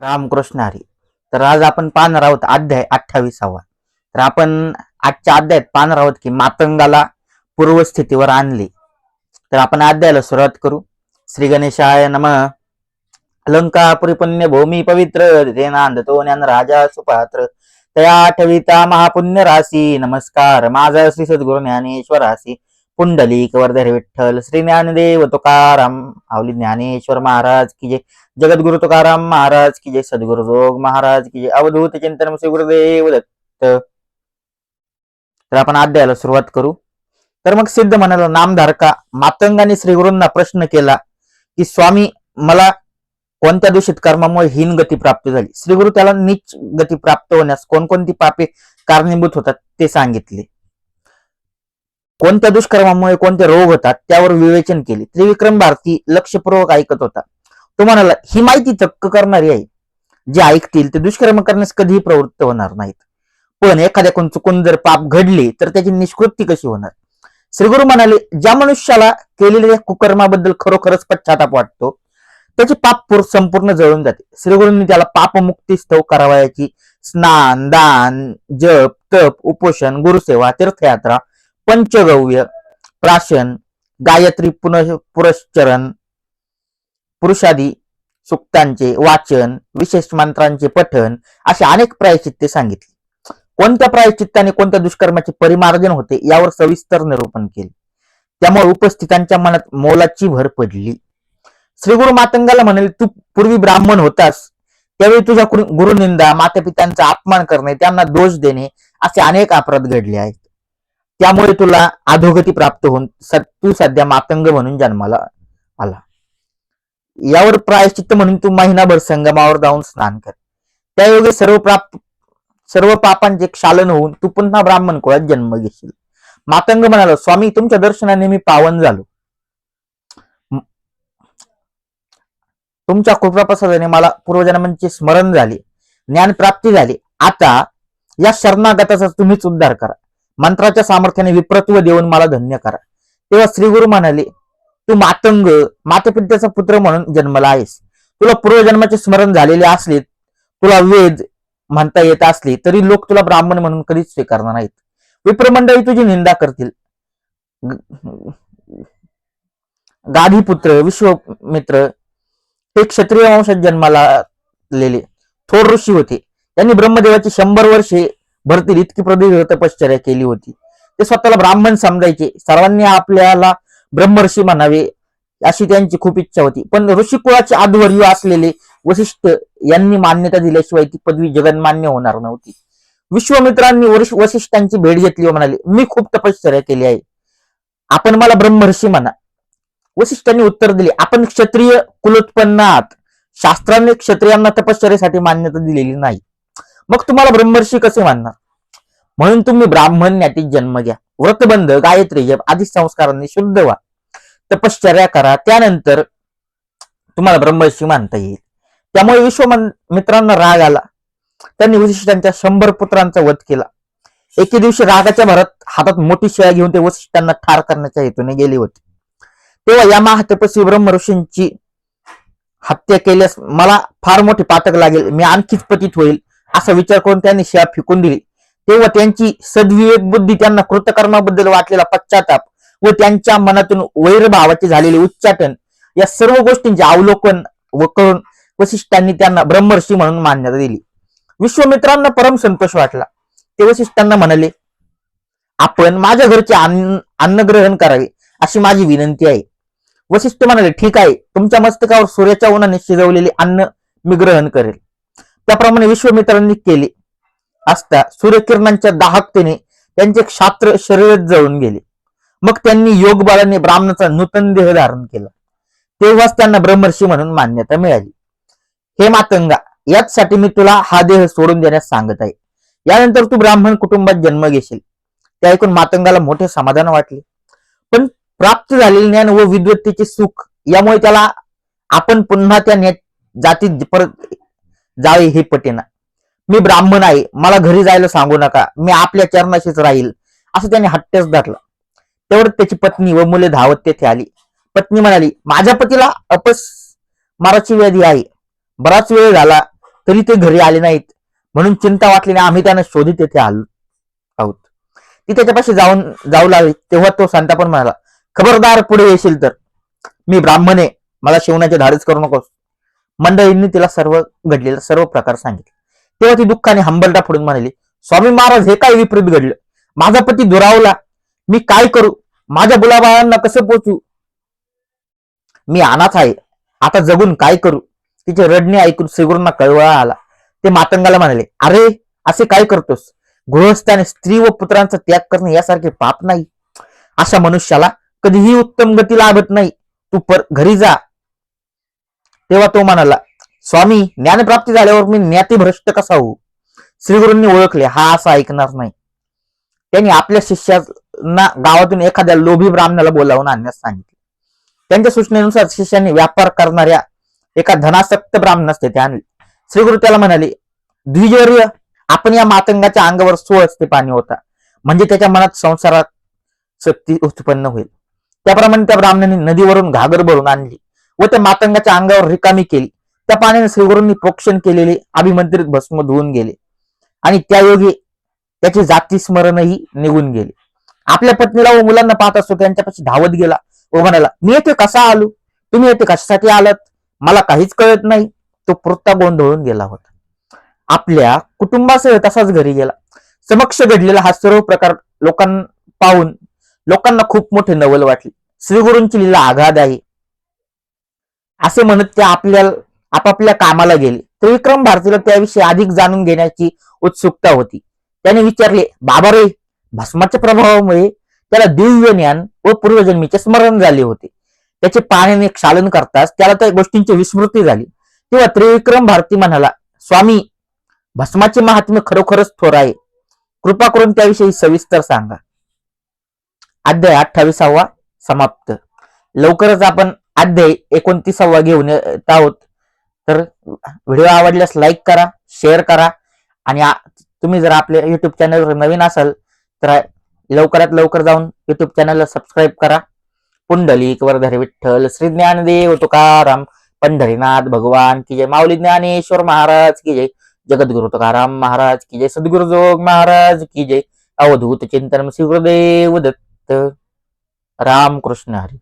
रामकृष्ण हरी. तर आज आपण पाहणार आहोत अध्याय अठ्ठावीसावा. तर आपण आजच्या अध्यायात पाहणार आहोत की मातंगाला पूर्वस्थितीवर आणले. तर आपण अध्यायाला सुरुवात करू. श्री गणेशाय नम. लंकापुरी पुरीपुण्य भूमी पवित्र ते नांदतो ज्ञान राजा सुपात्र तया आठविता महापुण्य राशी नमस्कार. माझा श्री सद्गुरु ज्ञानेश्वर राशी. पुंडलिक वर्धर विठ्ठल श्री ज्ञानदेव तुकाराम आवली ज्ञानेश्वर महाराज की जय. जगद्गुरु तुकाराम महाराज की जय. सद्गुरु जोग महाराज की जय. अवधूत चिंतन श्री गुरुदेव दत्त. तर आपण अध्यायाला सुरुवात करू. तर मग सिद्ध म्हणाला नामधारका मातंगाने श्री गुरूंना प्रश्न केला की स्वामी मला कोणत्या दूषित कर्मामुळे हीन गती प्राप्त झाली? श्री गुरु त्याला नीच गती प्राप्त होण्यास कोणकोणती पापे कारणीभूत होतात ते सांगितले. कोणत्या दुष्कर्मामुळे कोणते रोग होतात त्यावर विवेचन केले. त्रिविक्रम भारती लक्षपूर्वक ऐकत होता. तो म्हणाला ही माहिती चक्क करणारी आहे. जे ऐकतील ते दुष्कर्म करण्यास कधीही प्रवृत्त होणार नाहीत. पण एखाद्याकडून चुकून जर पाप घडले तर त्याची निष्कृती कशी होणार? श्रीगुरु म्हणाले ज्या मनुष्याला केलेल्या कुकर्माबद्दल खरोखरच पश्चाताप वाटतो त्याचे पाप संपूर्ण जळून जाते. श्रीगुरूंनी त्याला पापमुक्ती स्तव करावयाची स्नान दान जप तप उपोषण गुरुसेवा तीर्थयात्रा पंचगव्य प्राशन गायत्री पुनः पुरश्चरण पुरुषादी सुक्तांचे वाचन विशेष मंत्रांचे पठन असे अनेक प्रायचित्ते सांगितले. कोणत्या प्रायचित्ताने कोणत्या दुष्कर्माचे परिमार्जन होते यावर सविस्तर निरूपण केले. त्यामुळे उपस्थितांच्या मनात मोलाची भर पडली. श्री गुरु मातंगाला म्हणाले तू पूर्वी ब्राह्मण होतास. त्यावेळी तुझ्या गुरुनिंदा मातापित्यांचा अपमान करणे त्यांना दोष देणे असे अनेक अपराध घडले आहेत. त्यामुळे तुला अधोगती प्राप्त होऊन तू सध्या मातंग म्हणून जन्माला आला. यावर प्रायश्चित्त म्हणून तू महिनाभर संगमावर जाऊन स्नान कर. त्यायोगे सर्व प्राप्त सर्व पापांचे क्षालन होऊन तू पुन्हा ब्राह्मण कुळात जन्म घेशील. मातंग म्हणाला स्वामी तुमच्या दर्शनाने मी पावन झालो. तुमच्या कृपाप्रसादाने मला पूर्वजन्मांचे स्मरण झाले ज्ञान प्राप्ती झाली. आता या शरणागताचा तुम्हीच उद्धार करा. मंत्राच्या सामर्थ्याने विप्रत्व देऊन मला धन्य करा. तेव्हा श्रीगुरु म्हणाले तू मातंग मातापित्याचा पुत्र म्हणून जन्मला आहेस. तुला पूर्वजन्माचे स्मरण झालेले असले तुला वेद म्हणता येत असले तरी लोक तुला ब्राह्मण म्हणून कधीच स्वीकारणार नाहीत. विप्रमंडळी तुझी निंदा करतील. गाधीपुत्र विश्वमित्र हे क्षत्रिय वंशात जन्माला लेले. थोर ऋषी होते. त्यांनी ब्रह्मदेवाची शंभर वर्षे भरतील इतकी प्रदीर्घ तपश्चर्या केली होती. ते स्वतःला ब्राह्मण समजायचे. सर्वांनी आपल्याला ब्रह्मर्षी म्हणावे अशी त्यांची खूप इच्छा होती. पण ऋषिकुळाचे आधवर्य असलेले वशिष्ठ यांनी मान्यता दिल्याशिवाय ती पदवी जगन्मान्य होणार नव्हती. विश्वमित्रांनी वशिष्ठांची भेट घेतली व म्हणाले मी खूप तपश्चर्या केली आहे. आपण मला ब्रह्मर्षी म्हणा. वशिष्ठांनी उत्तर दिले आपण क्षत्रिय कुलोत्पन्न आहात शास्त्राने क्षत्रियांना तपश्चर्यासाठी मान्यता दिलेली नाही. मग तुम्हाला ब्रह्मर्षी कसे मानणार? म्हणून तुम्ही ब्राह्मण ज्ञातीत जन्म घ्या. व्रतबंध गायत्री जप आदी संस्कारांनी शुद्ध व्हा. तपश्चर्या करा. त्यानंतर तुम्हाला ब्रह्मर्षी मानता येईल. त्यामुळे विश्वमन मित्रांना राग आला. त्यांनी वशिष्ठांच्या शंभर पुत्रांचा वध केला. एके दिवशी रागाच्या भरात हातात मोठी शिळा घेऊन ते वशिष्ठांना ठार करण्याच्या हेतूने गेले होते. तेव्हा या महातपस्वी ब्रह्म ऋषींची हत्या केल्यास मला फार मोठी पातक लागेल. मी आणखीच पतित होईल. असा विचार करून त्यांनी शिळा फेकून दिली. तेव्हा त्यांची सद्विवेक बुद्धी त्यांना कृतकर्माबद्दल वाटलेला पश्चाताप व त्यांच्या मनातून वैरभावाचे झालेले उच्चाटन या सर्व गोष्टींचे अवलोकन व करून वशिष्ठांनी त्यांना ब्रह्मर्षी म्हणून मान्यता दिली. विश्वमित्रांना परम संतोष वाटला. ते वशिष्ठांना म्हणाले आपण माझ्या घरचे अन्न अन्न ग्रहण करावे अशी माझी विनंती आहे. वशिष्ठ म्हणाले ठीक आहे. तुमच्या मस्तकावर सूर्याच्या उन्हाने शिजवलेले अन्न मी ग्रहण करेल. त्याप्रमाणे विश्वमित्रांनी केले. असता सूर्यकिरणांच्या दाहकतेने त्यांचे क्षात्र शरीरात जळून गेले. मग त्यांनी योगबाळाने ब्राह्मणाचा नूतन देह धारण केला. तेव्हाच त्यांना ब्रह्मर्षी म्हणून मान्यता मिळाली. हे मातंगा याचसाठी मी तुला हा देह सोडून देण्यास सांगत आहे. यानंतर तू ब्राह्मण कुटुंबात जन्म घेशील. ते ऐकून मातंगाला मोठे समाधान वाटले. पण प्राप्त झालेले ज्ञान व विद्वत्तेचे सुख यामुळे त्याला आपण पुन्हा त्या जातीत परत जावे हे पटेना. मी ब्राह्मण आहे मला घरी जायला सांगू नका मी आपल्या चरणाशीच राहील असं त्याने हट्टच धरला. तेवढं त्याची पत्नी व मुले धावत तेथे आली. पत्नी म्हणाली माझ्या पतीला अपस माराची व्याधी आहे. बराच वेळ झाला तरी ते घरी आले नाहीत. म्हणून चिंता वाटली आम्ही त्यांना शोधी येथे आलो आहोत. ती त्याच्यापाशी जाऊन जाऊ लागली. तेव्हा तो संतापण म्हणाला खबरदार पुढे येशील तर. मी ब्राह्मण आहे मला शिवण्याचे धाडस करू नकोस. मंडळींनी तिला सर्व घडलेला सर्व प्रकार सांगितले. तेव्हा ती दुःखाने हंबलटा फोडून म्हणाली स्वामी महाराज हे काय विपरीत घडलं? माझा पती दुरावला. मी काय करू? माझ्या बुलाबाळांना कसं पोचू? मी अनाथ आहे. आता जगून काय करू? तिचे रडणे ऐकून श्रीगुरूंना कळवळा आला. ते मातंगाला म्हणाले अरे असे काय करतोस? गृहस्थाने स्त्री व पुत्रांचा त्याग करणे यासारखे पाप नाही. अशा मनुष्याला कधीही उत्तम गती लाभत नाही. तू पर घरी जा. तेव्हा तो म्हणाला स्वामी ज्ञानप्राप्ती झाल्यावर मी ज्ञातीभ्रष्ट कसा होऊ? श्रीगुरूंनी ओळखले हा असा ऐकणार नाही. त्यांनी आपल्या शिष्याना गावातून एखाद्या लोभी ब्राह्मणाला बोलावून आणण्यास सांगितले. त्यांच्या सूचनेनुसार शिष्यांनी व्यापार करणाऱ्या एका धनासक्त ब्राह्मणास तेथे आणले. श्रीगुरु त्याला म्हणाले द्विजर्य आपण या मातंगाच्या अंगावर सोळ असते पाणी होता. म्हणजे त्याच्या मनात संसारात शक्ती उत्पन्न होईल. त्याप्रमाणे त्या ब्राह्मणाने नदीवरून घागर भरून आणली. व त्या मातंगाच्या अंगावर रिकामी केली. त्या पाण्याने श्रीगुरूंनी प्रोक्षण केलेले अभिमंत्रित भस्म धुवून गेले. आणि त्यायोगे त्याचे जाती स्मरणही निघून गेले. आपल्या पत्नीला व मुलांना पाहत असतो त्यांच्यापाशी धावत गेला व म्हणाला मी येथे कसा आलो? तुम्ही येथे कशासाठी आलात? मला काहीच कळत नाही. तो पुरता गोंधळून गेला होता. आपल्या कुटुंबासह तसाच घरी गेला. समक्ष घडलेला हा सर्व प्रकार लोकांना पाहून लोकांना खूप मोठे नवल वाटले. श्रीगुरूंची लीला आघाद आहे. असे म्हणत ते आपल्या आपापल्या कामाला गेले. त्रिविक्रम भारतीला त्याविषयी अधिक जाणून घेण्याची उत्सुकता होती. त्याने विचारले बाबा रे भस्माच्या प्रभावामुळे त्याला दिव्य ज्ञान व पूर्वजन्मीचे स्मरण झाले होते. त्याचे पाण्याने क्षालन करताच त्याला त्या गोष्टींची विस्मृती झाली. तेव्हा त्रिविक्रम भारती म्हणाला स्वामी भस्माचे महात्म्य खरोखरच थोर आहे. कृपा करून त्याविषयी सविस्तर सांगा. अध्याय अठ्ठावीसावा समाप्त. लवकरच आपण अध्याय एकोणतीसावा घेऊन येत आहोत. तर व्हिडिओ आवडल्यास लाईक करा शेअर करा आणि तुम्ही जर आपल्या युट्यूब चॅनलवर नवीन असाल तर लवकरात लवकर जाऊन युट्यूब चॅनलला सबस्क्राईब करा. पुंडलिक वरधर विठ्ठल श्री ज्ञानदेव तुकाराम पंढरीनाथ भगवान की जय माऊली ज्ञानेश्वर महाराज की जय जगद्गुरु तुकाराम महाराज की जय सद्गुरु जोग महाराज की जय अवधूत चिंतन श्री गुरुदेव दत्त. राम कृष्ण हरी.